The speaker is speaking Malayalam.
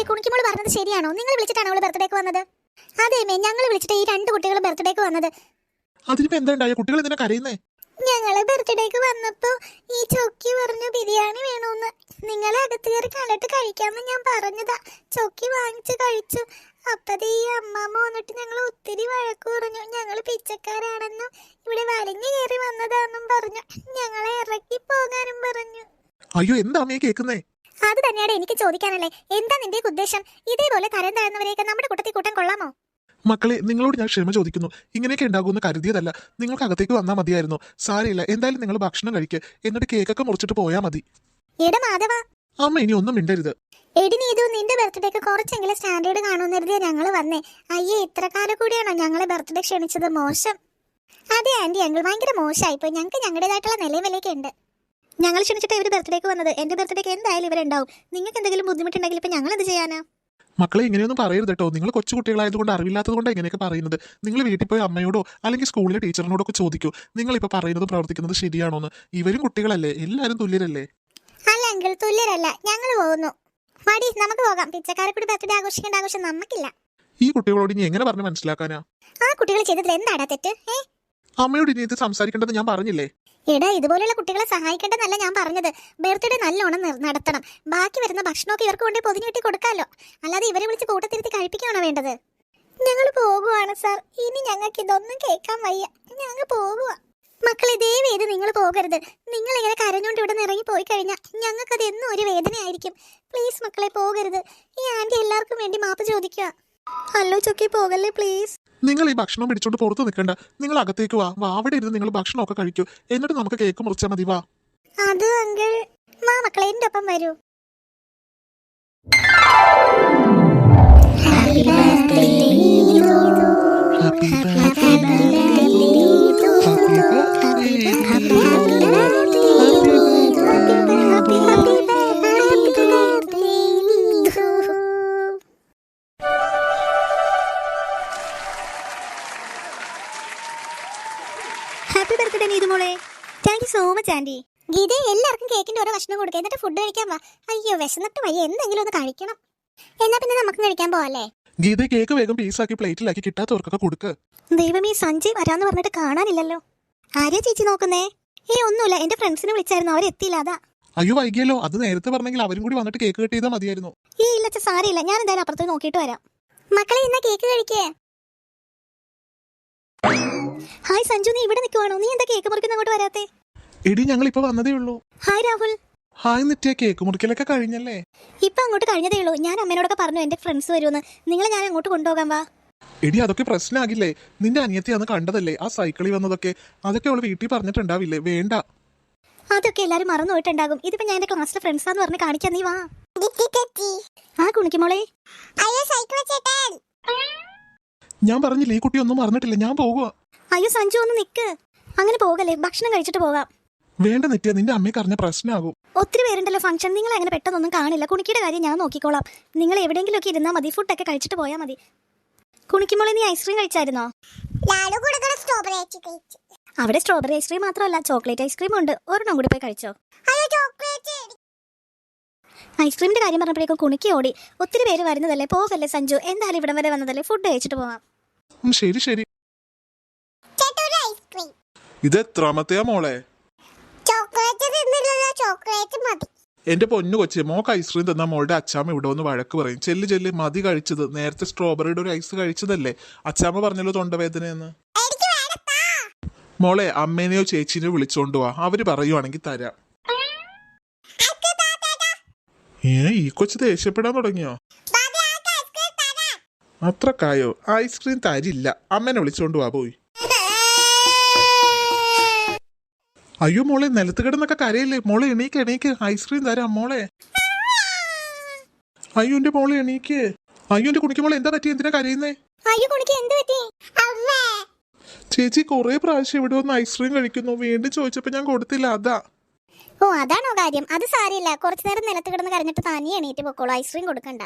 അതെ കുണിക്കുമ്പോൾ പറഞ്ഞത് ശരിയാണോ? നിങ്ങൾ വിളിച്ചിട്ടാണ് അവൾ ബർത്ത്ഡേക്ക് വന്നത്? അതെ മേ ഞങ്ങൾ വിളിച്ചിട്ട് ഈ രണ്ട് കുട്ടികൾ ബർത്ത്ഡേക്ക് വന്നത്. അതിനിപ്പോ എന്താണ്ടായ കുട്ടികൾ എന്തിനാ കരയുന്നേ? ഞങ്ങൾ ബർത്ത്ഡേക്ക് വന്നപ്പോ ഈ ചൊക്കി പറഞ്ഞു ബിരിയാണി വേണോന്ന്. നിങ്ങളെ അകത്ത് കയറി കണ്ടിട്ട് കഴിക്കാമെന്ന് ഞാൻ പറഞ്ഞതാ. ചൊക്കി വാങ്ങിച്ചു കഴിച്ചു. അപ്പത് ഈ അമ്മാമ്മ വന്നിട്ട് ഞങ്ങൾ ഒത്തിരി വഴക്ക് പറഞ്ഞു. ഞങ്ങൾ പിച്ചക്കാരാണെന്നും ഇവിടെ വലിഞ്ഞു കയറി വന്നതാന്നും പറഞ്ഞു. ഞങ്ങളെ ഇറക്കി പോകാനും പറഞ്ഞു. അയ്യോ എന്താ അമ്മയെ കേൾക്കുന്നേ അത് തന്നെയാണ് എനിക്ക് ചോദിക്കാനല്ലേ. എന്താ നിന്റെ ഉദ്ദേശം ഇതേപോലെ തരം താഴ്ന്നവരെയൊക്കെ നമ്മുടെ കൂട്ടത്തിൽ കൂട്ടം കൊള്ളാമോ? മക്കളെ നിങ്ങളോട് ഞാൻ ക്ഷമ ചോദിക്കുന്നു. ഇങ്ങനെയൊക്കെ ഉണ്ടാകുമെന്ന് കരുതിയതല്ല. നിങ്ങൾക്ക് അകത്തേക്ക് വന്നാൽ മതിയായിരുന്നു. സാരയില്ല എന്തായാലും നിങ്ങൾ ഭക്ഷണം കഴിക്കുക എന്നിട്ട് കേക്കൊക്കെ മുറിച്ചിട്ട് പോയാൽ മതി. അമ്മ ഇനി ഒന്നും മിണ്ടരുത്. എടി നീതു നിന്റെ ബർത്ത്ഡേക്ക് കുറച്ചെങ്കിലും സ്റ്റാൻഡേർഡ് കാണുമെന്ന് കരുതിയ ഞങ്ങൾ വന്നേ. അയ്യേ ഇത്രക്കാലം കൂടിയാണോ ഞങ്ങളെ ബർത്ത്ഡേ ക്ഷണിച്ചത്? മോശം. അതെ ആന്റി ഞങ്ങൾ ഭയങ്കര മോശമായിപ്പോയി ഞങ്ങൾക്ക് ഞങ്ങളുടേതായിട്ടുള്ള നിലവിലേക്ക് ഉണ്ട്. ഞങ്ങൾ ക്ഷണിച്ചിട്ട് ഇവർ ബർത്ത്ഡേക്ക് വന്നത്. എന്റെ ബർത്ത്ഡേക്ക് എന്തായാലും ഇവരുണ്ടാവും. നിങ്ങൾക്ക് എന്തെങ്കിലും ബുദ്ധിമുട്ടുണ്ടെങ്കിൽ ഇപ്പൊ ഞങ്ങൾ എന്ത് ചെയ്യാനാ? മക്കളെ ഇങ്ങനെയൊന്നും പറയരുത് കേട്ടോ നിങ്ങൾ കൊച്ചു കുട്ടികളായതുകൊണ്ട് അറിവില്ലാത്തത് കൊണ്ട് ഇങ്ങനെയൊക്കെ പറയുന്നത്. നിങ്ങൾ വീട്ടിൽ പോയി അമ്മയോടോ അല്ലെങ്കിൽ സ്കൂളിലെ ടീച്ചറിനോടോ ഒക്കെ ചോദിക്കൂ. നിങ്ങൾ ഇപ്പൊ പറയുന്നത് പ്രവർത്തിക്കുന്നത് ശരിയാണോന്ന്. ഇവരും കുട്ടികളല്ലേ? എല്ലാരും തുല്യരല്ലേ? അല്ല അങ്കിൾ തുല്യരല്ല. ഞങ്ങൾ പോകുന്നു. മടി നമുക്ക് പോകാം. പിച്ചക്കാരെ കൂടി ബർത്ത്ഡേ ആഘോഷിക്കേണ്ട ആഘോഷം നമുക്കില്ല. ഈ കുട്ടികളോട് ഇനി എങ്ങനെ പറഞ്ഞു മനസ്സിലാക്കാനാ? ആ കുട്ടികൾ ചെയ്തതിൽ എന്താടാ തെറ്റ്? ഏ? അമ്മയോട് ഇനി ഇത് സംസാരിക്കേണ്ടത് ഞാൻ പറഞ്ഞില്ലേ? എടാ ഇതുപോലെയുള്ള കുട്ടികളെ സഹായിക്കേണ്ടെന്നല്ല ഞാൻ പറഞ്ഞത്. ബർത്ത്ഡേ നല്ലോണം നടത്തണം. ബാക്കി വരുന്ന ഭക്ഷണമൊക്കെ ഇവർക്ക് കൊണ്ട് പൊതിഞ്ഞിട്ട് കൊടുക്കാമല്ലോ അല്ലാതെ ഇവരെ വിളിച്ച് കൂട്ടത്തിരുത്തി കഴിപ്പിക്കുകയാണോ വേണ്ടത്? ഞങ്ങൾ പോകുവാണ് സാർ. ഇനി ഞങ്ങൾക്ക് ഇതൊന്നും കേൾക്കാൻ വയ്യ. ഞങ്ങൾ പോകുക മക്കളെ ദയവേത് നിങ്ങൾ പോകരുത്. നിങ്ങൾ ഇങ്ങനെ കരഞ്ഞുകൊണ്ട് ഇവിടെ നിന്ന് ഇറങ്ങി പോയി കഴിഞ്ഞാൽ ഞങ്ങൾക്കത് എന്നും ഒരു വേദനയായിരിക്കും. പ്ലീസ് മക്കളെ പോകരുത്. ഈ ആന്റി എല്ലാവർക്കും വേണ്ടി മാപ്പ് ചോദിക്കുക ഹലോ ചൊക്കി പോകല്ലേ പ്ലീസ്? നിങ്ങൾ ഈ ഭക്ഷണം പിടിച്ചോണ്ട് പുറത്ത് നിൽക്കണ്ട. നിങ്ങൾ അകത്തേക്ക് വാ. വാ അവിടെ ഇരുന്ന് നിങ്ങൾ ഭക്ഷണം ഒക്കെ കഴിക്കൂ. എന്നിട്ട് നമുക്ക് കേക്ക് മുറിച്ചാൽ മതി വാ. അത് അങ്കിൾ മാ മക്കളെ എന്റെ ഒപ്പം വരൂ. ഹാപ്പി ബർത്ത്ഡേ നീതു മോളെ thank you so much aunty Geetha എല്ലാവർക്കും കേക്കിന്റെ ഓരോ ഭക്ഷണം കൊടുക്കുക എന്നിട്ട് ഫുഡ് കഴിക്കാൻ വാ. അയ്യോ വിശന്നിട്ട് വയ്യ. എന്തെങ്കിലും ഒന്ന് കഴിക്കണം. എന്നാ പിന്നെ നമുക്ക് കഴിക്കാൻ പോവാല്ലേ? ഗീത കേക്ക് വേഗം പീസാക്കി പ്ലേറ്റിലാക്കി. കിട്ടാത്തവർക്കൊക്കെ കൊടുക്ക്. ദൈവമേ സഞ്ജയ് വരാന്ന് പറഞ്ഞിട്ട് കാണാനില്ലല്ലോ. ആരെയാ ചേച്ചി നോക്കുന്നേ? ഏ ഒന്നുമില്ല. എന്റെ ഫ്രണ്ട്സിനെ വിളിച്ചായിരുന്നു. അവരെത്തിയില്ല അതാ. അയ്യോ വൈകിയല്ലോ. അത് നേരത്തെ പറഞ്ഞെങ്കിൽ അവരും കൂടി വന്നിട്ട് കേക്ക് കട്ട് ചെയ്താൽ മതിയായിരുന്നു. ഈ ഇല്ലച്ച സാരിയില്ല ഞാൻ എന്തായാലും അപ്പുറത്ത് നോക്കിയിട്ട് വരാം. മക്കളെ ഇന്നാ കേക്ക് കഴിക്കേ? ഹായ് സഞ്ജു നീ ഇവിടെ നിൽക്കുവാണോ? നീ എന്താ കേക്ക് മുറിക്കുന്ന അങ്ങോട്ട് വരാത്തെ? എടി ഞങ്ങൾ ഇപ്പൊ വന്നതേ ഉള്ളൂ. Hi Rahul. Hi Nithya cake മുറിക്കലൊക്കെ കഴിഞ്ഞല്ലേ? ഇപ്പൊ അങ്ങോട്ട് കഴിഞ്ഞതേ ഉള്ളൂ. ഞാൻ അമ്മേനോടൊക്കെ പറഞ്ഞു എന്റെ ഫ്രണ്ട്സ് വരുമെന്ന്. നിങ്ങളെ ഞാൻ അങ്ങോട്ട് കൊണ്ടുപോകാൻ വാ. എടി അതൊക്കെ പ്രശ്നമാകില്ലേ നിന്റെ അനിയത്തി അന്ന് കണ്ടതല്ലേ? ആ സൈക്കിളിൽ വന്നതൊക്കെ. അതൊക്കെ അവൾ വീട്ടിൽ പറഞ്ഞിട്ടുണ്ടാവില്ലേ? വേണ്ട. അതൊക്കെ എല്ലാരും മറന്നു പോയിട്ടുണ്ടാകും. ഇതിപ്പോ ഞാൻ എന്റെ ക്ലാസ്സിലെ ഫ്രണ്ട്സാന്ന് പറഞ്ഞ് കാണിക്കാൻ നീ വാ. ആ കുണിക്കുമോളെ അയ്യോ സൈക്കിൾ ചേട്ടൻ. ഞാൻ പറഞ്ഞില്ല ഈ കുട്ടി ഒന്നും മറന്നിട്ടില്ല. ഞാൻ പോകുക അയ്യോ സഞ്ജു ഒന്ന് നിക്ക്. അങ്ങനെ പോകല്ലേ ഭക്ഷണം കഴിച്ചിട്ട് പോകാം. വേണ്ട നിത്യ നിന്റെ അമ്മയ്ക്ക് അറിഞ്ഞ പ്രശ്നമാകും ഒത്തിരി പേരുണ്ടല്ലോ ഫംഗ്ഷൻ. നിങ്ങൾ അങ്ങനെ പെട്ടെന്നൊന്നും കാണില്ല. കുണിക്കിയുടെ കാര്യം ഞാൻ നോക്കിക്കോളാം. നിങ്ങൾ എവിടെയെങ്കിലും ഒക്കെ ഇരുന്നാൽ മതി ഫുഡൊക്കെ കഴിച്ചിട്ട് പോയാൽ മതി. കുണിക്കുമ്പോൾ നീ ഐസ്ക്രീം കഴിച്ചായിരുന്നോ? അവിടെ സ്ട്രോബെറി ഐസ്ക്രീം മാത്രമല്ല ചോക്ലേറ്റ് ഐസ്ക്രീം ഉണ്ട്. ഒരെണ്ണം കൂടി പോയി കഴിച്ചോ? ഐസ്ക്രീമിന്റെ കാര്യം പറഞ്ഞപ്പോഴേക്കും കുണിക്കി ഓടി. ഒത്തിരി പേര് വരുന്നതല്ലേ? പോകല്ലേ സഞ്ജു? എന്തായാലും ഇവിടം വരെ വന്നതല്ലേ? ഫുഡ് കഴിച്ചിട്ട് പോവാം. ഉം, ശരി ശരി. ഇത് എത്രാമത്തെയാ മോളെ? ചോക്ലേറ്റ് തിന്നില്ലല്ലോ ചോക്ലേറ്റ് മതി. എന്റെ പൊന്നു കൊച്ചി മോക്ക് ഐസ്ക്രീം തന്ന മോളുടെ അച്ചാമ്മ ഇവിടെ ഒന്ന് വഴക്ക് പറയും. ചെല്ല് ചെല്ല് മതി കഴിച്ചത്. നേരത്തെ സ്ട്രോബെറിയുടെ ഒരു ഐസ് കഴിച്ചതല്ലേ? അച്ചാമ്മ പറഞ്ഞല്ലോ തൊണ്ടവേദനയെന്ന്. മോളെ അമ്മേനെയോ ചേച്ചീനെയോ വിളിച്ചോണ്ട് വാ. അവർ പറയുവാണെങ്കിൽ തരാം. ഏ ഈ കൊച്ചു ദേഷ്യപ്പെടാൻ തുടങ്ങിയോ? അത്രക്കായോ? ഐസ്ക്രീം തരില്ല. അമ്മനെ വിളിച്ചോണ്ട് വാ പോയി. അയ്യോ മോളെ നിലത്ത് കിടന്നൊക്കെ കരയില്ലേ? മോളെ എണീക്ക് എണീക്ക്. ഐസ്ക്രീം തരാം മോളെ. അയ്യോ എന്റെ മോളെ എണീക്ക്. അയ്യോ എന്റെ കുണിക്ക് മോളെ എന്താ പറ്റി എന്തിനാ കരയുന്നേ? ചേച്ചി കൊറേ പ്രാവശ്യം ഇവിടെ വന്ന് ഐസ്ക്രീം കഴിക്കുന്നു. വീണ്ടും ചോദിച്ചപ്പോ ഞാൻ കൊടുത്തില്ല. അതാ. ഓ അതാണോ കാര്യം. അത് സാരിയില്ല കുറച്ചു നേരം നിലത്ത് കിടന്ന് കരഞ്ഞിട്ട് തനിയെ എണീറ്റ് പൊക്കോളൂ. ഐസ്ക്രീം കൊടുക്കണ്ട.